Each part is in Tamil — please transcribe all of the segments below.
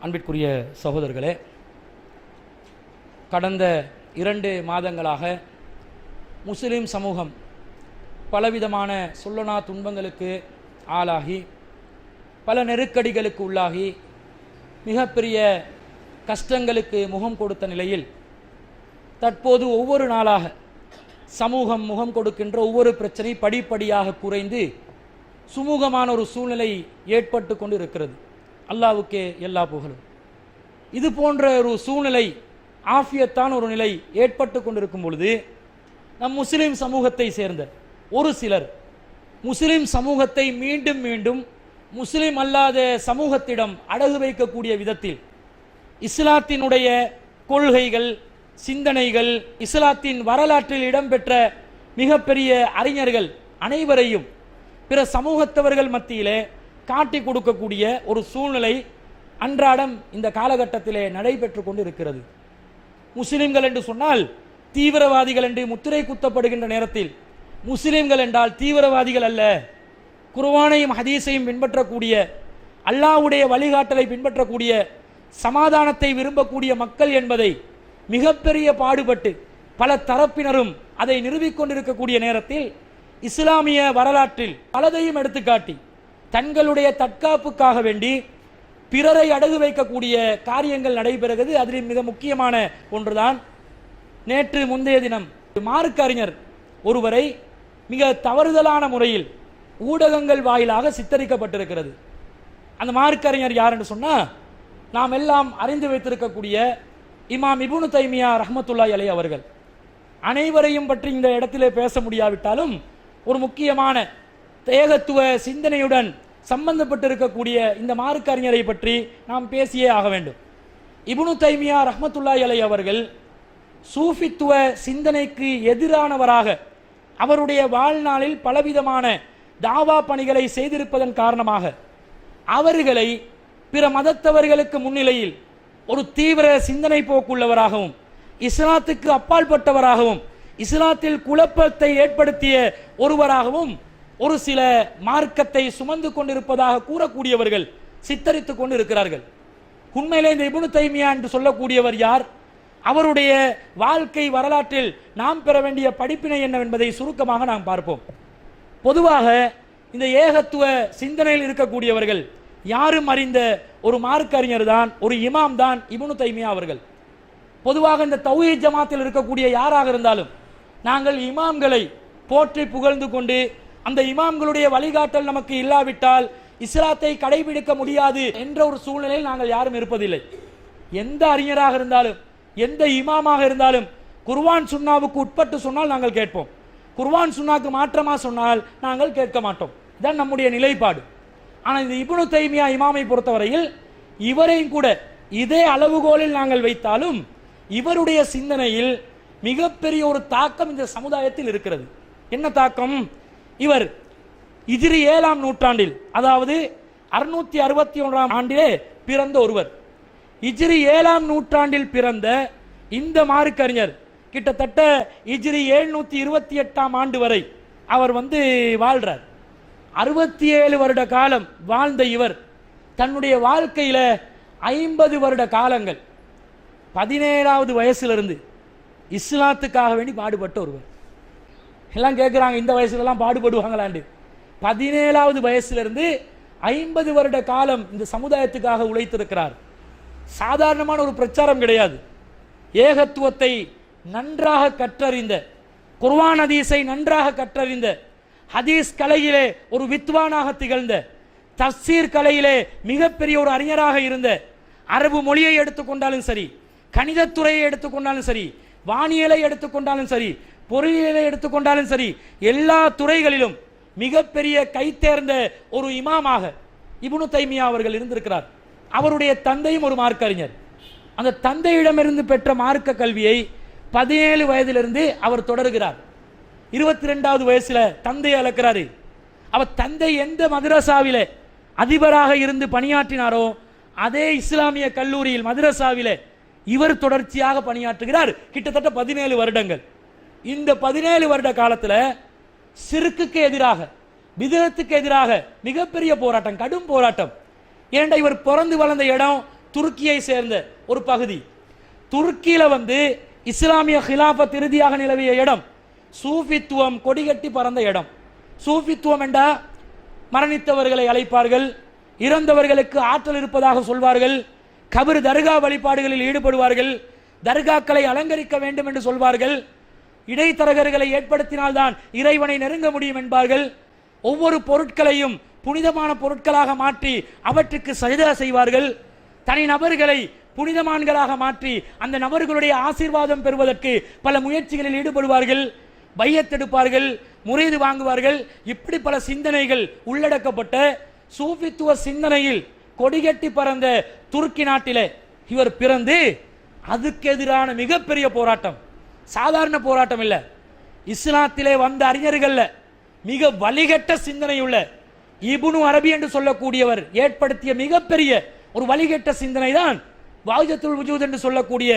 அன்பிற்குரிய சகோதரர்களே கடந்த இரண்டு மாதங்களாக முஸ்லிம் சமூகம் பலவிதமான சொல்லனா துன்பங்களுக்கு ஆளாகி பல நெருக்கடிகளுக்கு உள்ளாகி மிகப்பெரிய கஷ்டங்களுக்கு முகம் கொடுத்த நிலையில் தற்போது ஒவ்வொரு நாளாக சமூகம் முகம் கொடுக்கின்ற ஒவ்வொரு பிரச்சனை படிப்படியாக குறைந்து சுமூகமான ஒரு சூழ்நிலை ஏற்பட்டு கொண்டு இருக்கிறது அல்லாவுக்கே எல்லா புகழும். இது போன்ற ஒரு சூழ்நிலை ஆஃபியத்தான ஒரு நிலை ஏற்பட்டு கொண்டிருக்கும் பொழுது நம் முஸ்லிம் சமூகத்தை சேர்ந்த ஒரு சிலர் முஸ்லிம் சமூகத்தை மீண்டும் மீண்டும் முஸ்லிம் அல்லாத சமூகத்திடம் அடகு வைக்கக்கூடிய விதத்தில் இஸ்லாத்தினுடைய கொள்கைகள் சிந்தனைகள் இஸ்லாத்தின் வரலாற்றில் இடம்பெற்ற மிகப்பெரிய அறிஞர்கள் அனைவரையும் பிற சமூகத்தவர்கள் மத்தியிலே காட்டி கொடுக்கக்கூடிய ஒரு சூழ்நிலை அன்றாடம் இந்த காலகட்டத்திலே நடைபெற்று கொண்டு இருக்கிறது முஸ்லிம்கள் என்று சொன்னால் தீவிரவாதிகள் என்று முத்திரை குத்தப்படுகின்ற நேரத்தில் முஸ்லிம்கள் என்றால் தீவிரவாதிகள் அல்ல குர்வானையும் ஹதீஸையும் பின்பற்றக்கூடிய அல்லாவுடைய வழிகாட்டலை பின்பற்றக்கூடிய சமாதானத்தை விரும்பக்கூடிய மக்கள் என்பதை மிகப்பெரிய பாடுபட்டு பல தரப்பினரும் அதை நிறுவிக்கொண்டிருக்கக்கூடிய நேரத்தில் இஸ்லாமிய வரலாற்றில் பலதையும் எடுத்துக்காட்டி தங்களுடைய தற்காப்புக்காக வேண்டி பிறரை அடகு வைக்கக்கூடிய காரியங்கள் நடைபெறுகிறது. அதில் மிக முக்கியமான ஒன்றுதான் நேற்று முந்தைய தினம் மார்க்கறிஞர் ஒருவரை மிக தவறுதலான முறையில் ஊடகங்கள் வாயிலாக சித்தரிக்கப்பட்டிருக்கிறது. அந்த மார்க்கறிஞர் யார் என்று சொன்னால் நாம் எல்லாம் அறிந்து வைத்திருக்கக்கூடிய இமாம் இபுனு தைமியா ரஹமத்துல்லா அலை அவர்கள். அனைவரையும் பற்றி இந்த இடத்திலே பேச முடியாவிட்டாலும் ஒரு முக்கியமான ஏகத்துவ சிந்தனையுடன் சம்பந்தப்பட்டிருக்கக்கூடிய இந்த மார்க்க பற்றி நாம் பேசியே ஆக வேண்டும். இபுனு தைமியா ரஹமத்துல்லாய் அலை அவர்கள் சூஃபித்துவ சிந்தனைக்கு எதிரானவராக அவருடைய வாழ்நாளில் பலவிதமான தாவா பணிகளை செய்திருப்பதன் காரணமாக அவர்களை பிற மதத்தவர்களுக்கு முன்னிலையில் ஒரு தீவிர சிந்தனை போக்குள்ளவராகவும் இஸ்லாத்துக்கு அப்பாற்பட்டவராகவும் இஸ்லாத்தில் குழப்பத்தை ஏற்படுத்திய ஒருவராகவும் ஒரு சில மார்க்கத்தை சுமந்து கொண்டிருப்பதாக கூறக்கூடியவர்கள் சித்தரித்துக் கொண்டு இருக்கிறார்கள் உண்மையிலே இந்த இபுனு தைமியா என்று சொல்லக்கூடியவர் யார்? அவருடைய வாழ்க்கை வரலாற்றில் நாம் பெற வேண்டிய படிப்பினை என்னவென்பதை சுருக்கமாக நாம் பார்ப்போம். பொதுவாக இந்த ஏகத்துவ சிந்தனையில் இருக்கக்கூடியவர்கள் யாரும் அறிந்த ஒரு மார்க்க அறிஞர் தான் ஒரு இமாம் தான் இபுனு தைமியா அவர்கள். பொதுவாக இந்த தௌஹீத் ஜமாத்தில் இருக்கக்கூடிய யாராக இருந்தாலும் நாங்கள் இமாம்களை போற்றி புகழ்ந்து கொண்டு அந்த இமாம்களுடைய வழிகாட்டல் நமக்கு இல்லாவிட்டால் இஸ்லாத்தை கடைபிடிக்க முடியாது என்ற ஒரு சூழ்நிலையில் நாங்கள் யாரும் இருப்பதில்லை. எந்த அறிஞராக இருந்தாலும் எந்த இமாமாக இருந்தாலும் குர்வான் சுன்னாவுக்கு உட்பட்டு சொன்னால் நாங்கள் கேட்போம். குர்வான் சுன்னாக்கு மாற்றமாக சொன்னால் நாங்கள் கேட்க மாட்டோம். இதுதான் நம்முடைய நிலைப்பாடு. ஆனால் இந்த இபுனு தைமியா இமாமை பொறுத்தவரையில் இவரையும் கூட இதே அளவுகோலில் நாங்கள் வைத்தாலும் இவருடைய சிந்தனையில் மிகப்பெரிய ஒரு தாக்கம் இந்த சமுதாயத்தில் இருக்கிறது. என்ன தாக்கம்? இவர் இதிரி ஏழாம் நூற்றாண்டில் அதாவது அறுநூத்தி அறுபத்தி ஒன்றாம் ஆண்டிலே பிறந்த ஒருவர். இஜிரி ஏழாம் நூற்றாண்டில் பிறந்த இந்த மாறுக்கறிஞர் கிட்டத்தட்ட இஜிரி எழுநூத்தி இருபத்தி எட்டாம் ஆண்டு வரை அவர் வந்து வாழ்றார். அறுபத்தி ஏழு வருட காலம் வாழ்ந்த இவர் தன்னுடைய வாழ்க்கையில ஐம்பது வருட காலங்கள் பதினேழாவது வயசுல இஸ்லாத்துக்காக வேண்டி பாடுபட்ட ஒருவர். எல்லாம் கேட்குறாங்க இந்த வயசுலலாம் பாடுபடுவாங்களாண்டு. பதினேழாவது வயசுல இருந்து ஐம்பது வருட காலம் இந்த சமுதாயத்துக்காக உழைத்திருக்கிறார். சாதாரணமான ஒரு பிரச்சாரம் கிடையாது. ஏகத்துவத்தை நன்றாக கற்றறிந்த குர்வான் ஹதீஸை நன்றாக கற்றறிந்த ஹதீஸ் கலையிலே ஒரு வித்வானாக திகழ்ந்த தப்சீர் கலையிலே மிகப்பெரிய ஒரு அறிஞராக இருந்த அரபு மொழியை எடுத்துக்கொண்டாலும் சரி கணிதத்துறையை எடுத்துக்கொண்டாலும் சரி வானியலை எடுத்துக்கொண்டாலும் சரி பொறியியலை எடுத்துக்கொண்டாலும் சரி எல்லா துறைகளிலும் மிகப்பெரிய கைத்தேர்ந்த ஒரு இமாமாக இபுனு தைமியா அவர்கள் இருந்திருக்கிறார். அவருடைய தந்தையும் ஒரு மார்க்க அறிஞர் அந்த தந்தையிடமிருந்து பெற்ற மார்க்க கல்வியை பதினேழு வயதிலிருந்து அவர் தொடர்கிறார். இருபத்தி ரெண்டாவது வயசுல தந்தையை அளக்கிறாரு. அவர் தந்தை எந்த மதரசாவில அதிபராக இருந்து பணியாற்றினாரோ அதே இஸ்லாமிய கல்லூரியில் மதரசாவில இவர் தொடர்ச்சியாக பணியாற்றுகிறார். கிட்டத்தட்ட பதினேழு வருடங்கள். இந்த பதினேழு வருட காலத்தில் சிறுக்குக்கு எதிராக விதத்துக்கு எதிராக மிகப்பெரிய போராட்டம் கடும் போராட்டம். ஏன்டா இவர் பிறந்து வளர்ந்த இடம் துருக்கியை சேர்ந்த ஒரு பகுதி. துருக்கியில் வந்து இஸ்லாமிய ஹிலாபத் இறுதியாக நிலவிய இடம் சூஃபித்துவம் கொடிகட்டி பறந்த இடம். சூஃபித்துவம் என்றா மரணித்தவர்களை அழைப்பார்கள் இறந்தவர்களுக்கு ஆற்றல் இருப்பதாக சொல்வார்கள் கபர் தர்கா வழிபாடுகளில் ஈடுபடுவார்கள் தர்காக்களை அலங்கரிக்க வேண்டும் என்று சொல்வார்கள் இடைத்தரகர்களை ஏற்படுத்தினால்தான் இறைவனை நெருங்க முடியும் என்பார்கள். ஒவ்வொரு பொருட்களையும் புனிதமான பொருட்களாக மாற்றி அவற்றுக்கு சஜிதா செய்வார்கள். தனி நபர்களை புனிதமான்களாக மாற்றி அந்த நபர்களுடைய ஆசீர்வாதம் பெறுவதற்கு பல முயற்சிகளில் ஈடுபடுவார்கள். பையத்தெடுப்பார்கள் முறைது வாங்குவார்கள். இப்படி பல சிந்தனைகள் உள்ளடக்கப்பட்ட சூஃபித்துவ சிந்தனையில் கொடிகட்டி பறந்த துருக்கி நாட்டிலே இவர் பிறந்து அதுக்கு எதிரான மிகப்பெரிய போராட்டம். சாதாரண போராட்டம் இல்லை. இஸ்லாத்திலே வந்த அறிஞர்களில் மிக வழிகட்ட சிந்தனையுள்ள இபுனு அரபி என்று சொல்லக்கூடியவர் ஏற்படுத்திய மிகப்பெரிய ஒரு வழிகட்ட சிந்தனை தான் வாஜத்துல் உஜூத் என்று சொல்லக்கூடிய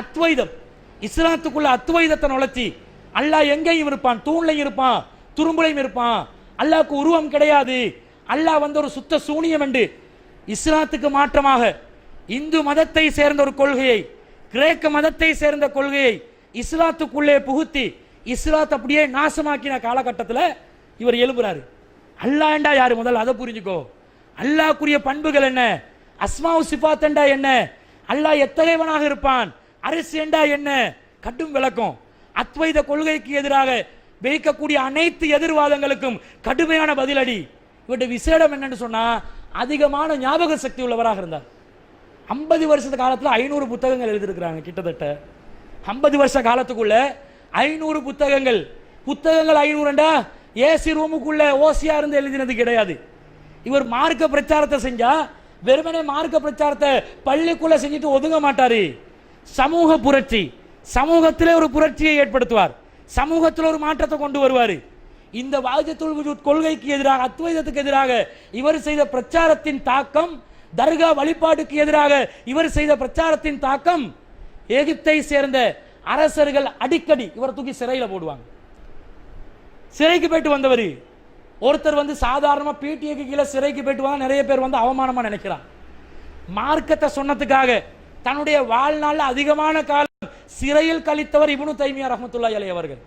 அத்வைதம். இஸ்லாத்துக்குள்ள அத்வைதத்தை நுழைச்சி அல்லாஹ் எங்கேயும் இருப்பான் தூண்லையும் இருப்பான் துரும்புலையும் இருப்பான். அல்லாஹ்க்கு உருவம் கிடையாது. அல்லாஹ் வந்து ஒரு சுத்த சூனியம் என்று இஸ்லாத்துக்கு மாற்றமாக இந்து மதத்தை சேர்ந்த ஒரு கொள்கையை கிரேக்க மதத்தை சேர்ந்த கொள்கையை இஸ்லாத்துக்குள்ளே புகுத்தி இஸ்லாத் அப்படியே நாசமாக்கின காலகட்டத்தில் இவர் எழுப்புறாரு. அல்லாண்டா யாரு முதல்ல? அதை புரிஞ்சுக்கோ. அல்லாக்குரிய பண்புகள் என்ன? அஸ்மாவு சிபாத்தண்டா என்ன? அல்லாஹ் எத்தகையவனாக இருப்பான்? அரசு என்றா என்ன? கடும் விளக்கம். அத்வைத கொள்கைக்கு எதிராக வைக்கக்கூடிய அனைத்து எதிர்வாதங்களுக்கும் கடுமையான பதிலடி. இவருடைய விசேடம் என்னன்னு சொன்னா அதிகமான ஞாபக சக்தி உள்ளவராக இருந்தார். ஐம்பது வருஷத்து காலத்தில் ஐநூறு புத்தகங்கள் எழுதியிருக்கிறாங்க கிட்டத்தட்ட. ஐம்பது வருஷ காலத்துக்குள்ள ஐநூறு புத்தகங்கள். புத்தகங்கள் ஐநூறுண்டா? ஏசி ரூமுக்குள்ள ஓசியா இருந்து எழுதினது கிடையாது. இவர் மார்க்க பிரச்சாரத்தை செஞ்சா வெறுமனே மார்க்க பிரச்சாரத்தை பள்ளிக்குள்ள செஞ்சுட்டு ஒதுங்க மாட்டாரு. சமூக புரட்சி. சமூகத்திலே ஒரு புரட்சியை ஏற்படுத்துவார். சமூகத்தில் ஒரு மாற்றத்தை கொண்டு வருவார். இந்த வாஜத்துல் வஜூத் கொள்கைக்கு எதிராக அத்வைதத்துக்கு எதிராக இவர் செய்த பிரச்சாரத்தின் தாக்கம் தர்கா வழிபாட்டுக்கு எதிராக இவர் செய்த பிரச்சாரத்தின் தாக்கம் எகிப்தை சேர்ந்த அரசர்கள் அடிக்கடி இவரை தூக்கி சிறையில் போடுவாங்க. சிறைக்கு போயிட்டு வந்தவர் ஒருத்தர் வந்து சாதாரணமா பிடிஏக்கு கீழே சிறைக்கு போயிட்டு வந்தால் நிறைய பேர் வந்து அவமானமா நினைக்கிறான். மார்க்கத்தை சொன்னதுக்காக தன்னுடைய வாழ்நாளில் அதிகமான காலம் சிறையில் கழித்தவர் இவனு தைமியா ரஹமத்துல்லா அலைஹி அவர்கள்.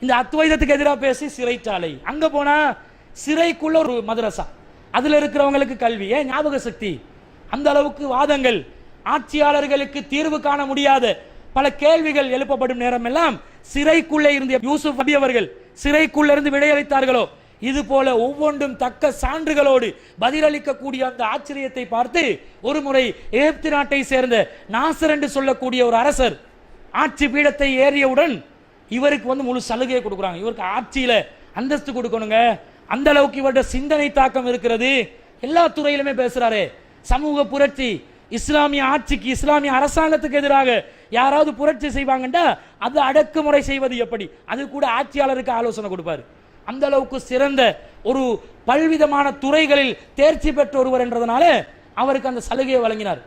இந்த அத்வைதத்துக்கு எதிராக பேசி சிறைச்சாலை. அங்கே போனால் சிறைக்குள்ள ஒரு மதரசா அதில் இருக்கிறவங்களுக்கு கல்வி. ஏன்? ஞாபக சக்தி. அந்த அளவுக்கு வாதங்கள். ஆட்சியாளர்களுக்கு தீர்வு காண முடியாத. பல கேள்விகள் எழுப்பப்படும் நேரம் எல்லாம் சிறைக்குள்ளே இருந்த யூசுப் அபி அவர்கள் சிறைக்குள்ள இருந்து விடையளித்தார்களோ இது போல ஒவ்வொன்றும் தக்க சான்றுகளோடு பதிலளிக்கக்கூடிய அந்த ஆச்சரியத்தை பார்த்து ஒரு முறை எகிப்து நாட்டை சேர்ந்த நாசர் என்று சொல்லக்கூடிய ஒரு அரசர் ஆட்சி பீடத்தை ஏறியவுடன் இவருக்கு வந்து முழு சலுகையை கொடுக்குறாங்க. இவருக்கு ஆட்சியில அந்தஸ்து கொடுக்கணுங்க. அந்த அளவுக்கு இவருடைய சிந்தனை தாக்கம் இருக்கிறது. எல்லா துறையிலுமே பேசுறாரு. சமூக புரட்சி இஸ்லாமிய ஆட்சிக்கு இஸ்லாமிய அரசாங்கத்துக்கு எதிராக யாராவது புரட்சி செய்வாங்கண்டா அது அடக்குமுறை செய்வது எப்படி? அது கூட ஆட்சியாளருக்கு ஆலோசனை கொடுப்பாரு. அந்த அளவுக்கு சிறந்த ஒரு பல்விதமான துறைகளில் தேர்ச்சி பெற்ற ஒருவர் என்றதுனால அவருக்கு அந்த சலுகையை வழங்கினார்.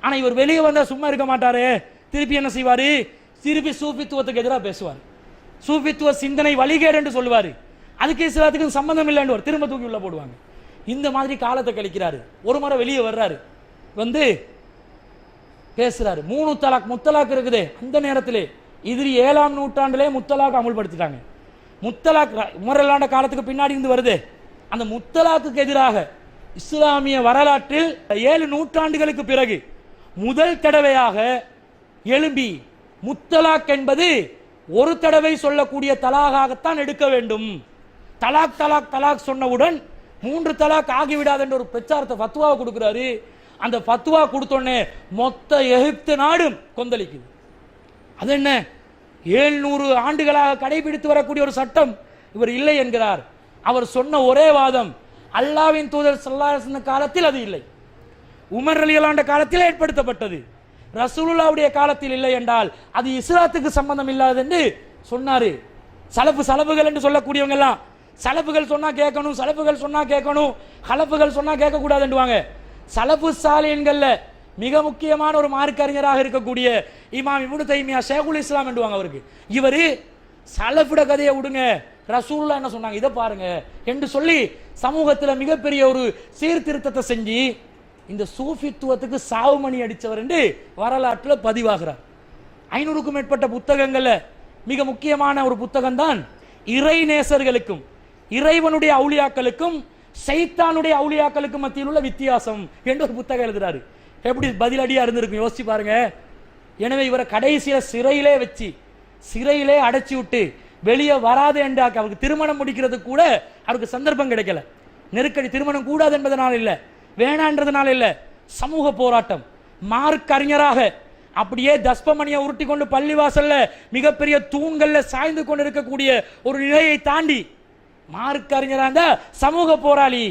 ஆனா இவர் வெளியே வந்தா சும்மா இருக்க மாட்டாரு. திருப்பி என்ன செய்வாரு? திருப்பி சூஃபித்துவத்துக்கு எதிராக பேசுவார். சூஃபித்துவ சிந்தனை வழிகேடு என்று சொல்லுவார். அதுக்கு இஸ்லாத்துக்கும் சம்பந்தம் இல்லைன்னு திரும்ப தூக்கி உள்ள போடுவாங்க. இந்த மாதிரி காலத்தை கழிக்கிறாரு. ஒரு முறை வெளியே வர்றாரு. வந்து பேசுறாரு. மூணு தலாக் முத்தலாக் இருக்குது அந்த நேரத்திலே. இது ஏழாம் நூற்றாண்டிலே முத்தலாக் அமுல்படுத்திட்டாங்க. முத்தலாக் ர- உமரல்லாண்ட காலத்துக்கு பின்னாடி இருந்து வருது. அந்த முத்தலாக்குக்கு எதிராக இஸ்லாமிய வரலாற்றில் ஏழு நூற்றாண்டுகளுக்கு பிறகு முதல் தடவையாக எழும்பி முத்தலாக் என்பது ஒரு தடவை சொல்லக்கூடிய தலாகாகத்தான் எடுக்க வேண்டும். தலாக் தலாக் தலாக் சொன்னவுடன் மூன்று தலாக் ஆகிவிடாது என்ற ஒரு பிரச்சாரத்தை ஃபத்வாவை கொடுக்குறாரு. அந்த ஃபத்வா கொடுத்தோடனே மொத்த எகிப்து நாடும் கொந்தளிக்குது. அது என்ன ஏழ்நூறு ஆண்டுகளாக கடைபிடித்து வரக்கூடிய ஒரு சட்டம் இவர் இல்லை என்கிறார். அவர் சொன்ன ஒரே வாதம் அல்லாவின் தூதர் சல்லாஹ் காலத்தில் அது இல்லை. உமர் அலியலாண்ட காலத்தில் ஏற்படுத்தப்பட்டது. ரசூலுல்லாவுடைய காலத்தில் இல்லை என்றால் அது இஸ்லாத்துக்கு சம்பந்தம் இல்லாது என்று சொன்னாரு. சலப்பு சலப்புகள் என்று சொல்லக்கூடியவங்க எல்லாம் சலப்புகள் சொன்னா கேட்கணும் சலப்புகள் சொன்னா கேட்கணும் ஹலப்புகள் சொன்னா கேட்க சலபு சலப்பு சாலியன்கள்ல மிக முக்கியமான ஒரு மார்க்கறிஞராக இருக்கக்கூடிய இமாம் இபுனு தைமியா ஷேகுல் இஸ்லாம் என்றுவாங்க அவருக்கு. இவரு சலஃபிட கதையை விடுங்க. ரசூல்லா என்ன சொன்னாங்க? இதை பாருங்க என்று சொல்லி சமூகத்தில் மிகப்பெரிய ஒரு சீர்திருத்தத்தை செஞ்சு இந்த சூஃபித்துவத்துக்கு சாவுமணி அடித்தவர் என்று வரலாற்றில் பதிவாகிறார். ஐநூறுக்கும் மேற்பட்ட புத்தகங்களில் மிக முக்கியமான ஒரு புத்தகம் தான் இறை நேசர்களுக்கும் இறைவனுடைய அவுளியாக்களுக்கும் சைத்தானுடைய அவுளியாக்களுக்கு மத்தியில் உள்ள வித்தியாசம் என்று ஒரு புத்தகம் எழுதுறாரு. எப்படி பதிலடியா இருந்திருக்கும்? யோசிச்சு பாருங்க. எனவே இவரை கடைசியில சிறையிலே வச்சு சிறையிலே அடைச்சி விட்டு வெளியே வராது என்றாக்க அவருக்கு திருமணம் முடிக்கிறது கூட அவருக்கு சந்தர்ப்பம் கிடைக்கல. நெருக்கடி திருமணம் கூடாது என்பதனால் இல்லை வேணான்றதுனால இல்லை. சமூக போராட்டம். மார்க் அறிஞராக அப்படியே தஸ்பமணியை உருட்டி கொண்டு பள்ளிவாசல்ல மிகப்பெரிய தூண்கள்ல சாய்ந்து கொண்டு இருக்கக்கூடிய ஒரு நிலையை தாண்டி மார்க் அறிஞராக இருந்தா சமூக போராளி.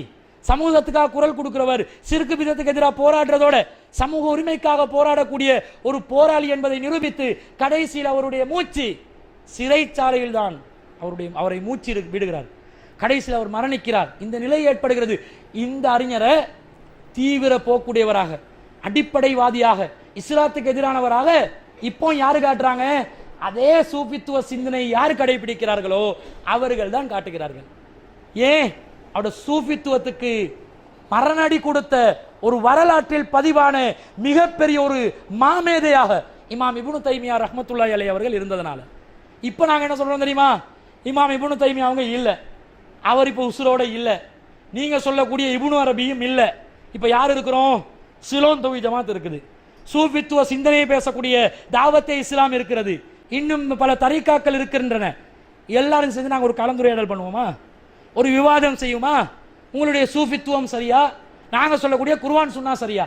சமூகத்துக்காக குரல் கொடுக்கிறவர் சிறுக்கு விதத்துக்கு எதிராக போராடுறதோட சமூக உரிமைக்காக போராடக்கூடிய ஒரு போராளி என்பதை நிரூபித்து கடைசியில் அவருடைய மூச்சு சிறைச்சாலையில் தான் அவருடைய அவரை மூச்சு விடுகிறார். கடைசியில் அவர் மரணிக்கிறார். இந்த நிலை ஏற்படுகிறது. இந்த அறிஞரை தீவிர போக்குடையவராக அடிப்படைவாதியாக இஸ்லாத்துக்கு எதிரானவராக இப்போ யாரு காட்டுறாங்க? அதே சூபித்துவ சிந்தனை யார் கடைபிடிக்கிறார்களோ அவர்கள் தான் காட்டுகிறார்கள். ஏன்? அவரோட சூபித்துவத்துக்கு மரணடி கொடுத்த ஒரு வரலாற்றில் பதிவான மிகப்பெரிய ஒரு மாமேதையாக இமாம் இபுனு தைமியா ரஹமத்துல்லா அலை அவர்கள் இருந்ததுனால. இப்போ நாங்கள் என்ன சொல்றோம் தெரியுமா? இமாம் இபுனு தைமியா அவங்க இல்லை. அவர் இப்போ உசுரோட இல்லை. நீங்க சொல்லக்கூடிய இபுனு அரபியும் இல்லை. இப்போ யார் இருக்கிறோம்? சிலோன் தொகுதி ஜமாத் இருக்குது. சூஃபித்துவ சிந்தனையை பேசக்கூடிய தாவத்தே இஸ்லாம் இருக்கிறது. இன்னும் பல தரைக்காக்கள் இருக்கின்றன. எல்லாரும் சேர்ந்து நாங்கள் ஒரு கலந்துரையாடல் பண்ணுவோமா? ஒரு விவாதம் செய்யுமா? உங்களுடைய சூஃபித்துவம் சரியா? நாங்கள் சொல்லக்கூடிய குருவான் சொன்னா சரியா?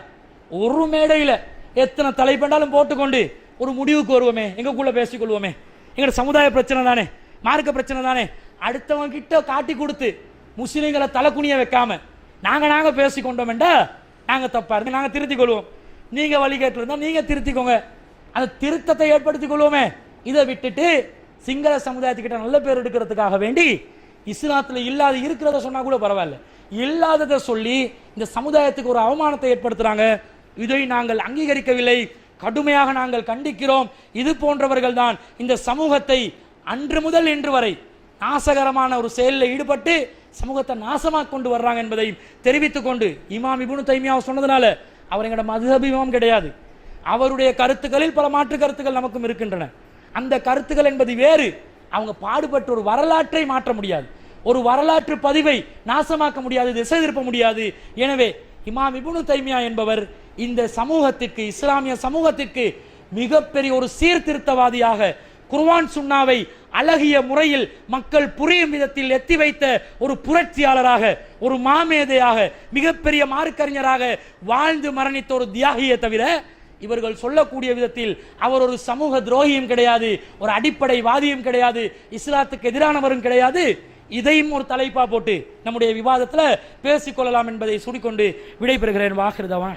ஒரு மேடையில் எத்தனை தலைப்பண்டாலும் போட்டுக்கொண்டு ஒரு முடிவுக்கு வருவோமே எங்களுக்குள்ள பேசிக்கொள்வோமே. எங்களோட சமுதாய பிரச்சனை தானே மார்க்க பிரச்சனை தானே. அடுத்தவங்க கிட்ட காட்டி கொடுத்து முஸ்லீம்களை தலை வைக்காம நாங்கள் நாங்கள் நாங்க பேசிக்கொண்டோம்டா நாங்கள் தப்பா இருக்கு. நாங்கள் திருத்திக் கொள்வோம் நீங்கள் வழி கேட்டு இருந்தா திருத்திக்கோங்க. அந்த திருத்தத்தை ஏற்படுத்திக் கொள்வோமே இதை விட்டுட்டு சிங்கள சமுதாயத்துக்கிட்ட நல்ல பேர் எடுக்கிறதுக்காக வேண்டி இஸ்லாத்தில் இல்லாத இருக்கிறத சொன்னா கூட பரவாயில்ல. இல்லாததை சொல்லி இந்த சமுதாயத்துக்கு ஒரு அவமானத்தை ஏற்படுத்துறாங்க. இதை நாங்கள் அங்கீகரிக்கவில்லை. கடுமையாக நாங்கள் கண்டிக்கிறோம். இது போன்றவர்கள் தான் இந்த சமூகத்தை அன்று முதல் இன்று வரை நாசகரமான ஒரு செயலில் ஈடுபட்டு சமூகத்தை நாசமாக கொண்டு வர்றாங்க என்பதை தெரிவித்துக் கொண்டு இமாம் இபுனு தைமியாவை சொன்னதுனால அவர் எங்களோட மதுஹப் கிடையாது. அவருடைய கருத்துக்களில் பல மாற்று கருத்துக்கள் நமக்கும் இருக்கின்றன. அந்த கருத்துக்கள் என்பது வேறு. அவங்க பாடுபட்ட ஒரு வரலாற்றை மாற்ற முடியாது. ஒரு வரலாற்று பதிவை நாசமாக்க முடியாது திசை திருப்ப முடியாது. எனவே இமாம் இபுனு தைமியா என்பவர் இந்த சமூகத்திற்கு இஸ்லாமிய சமூகத்திற்கு மிகப்பெரிய ஒரு சீர்திருத்தவாதியாக குர்வான் சுண்ணாவை அழகிய முறையில் மக்கள் புரியும் விதத்தில் எத்தி வைத்த ஒரு புரட்சியாளராக ஒரு மாமேதையாக மிகப்பெரிய மார்க்கறிஞராக வாழ்ந்து மரணித்த ஒரு தியாகியை தவிர இவர்கள் சொல்லக்கூடிய விதத்தில் அவர் ஒரு சமூக துரோகியும் கிடையாது ஒரு அடிப்படை வாதியும் கிடையாது இஸ்லாத்துக்கு எதிரானவரும் கிடையாது. இதையும் ஒரு தலைப்பா போட்டு நம்முடைய விவாதத்தில் பேசிக்கொள்ளலாம் என்பதை சுடிக்கொண்டு விடைபெறுகிறேன். வாகிருதவா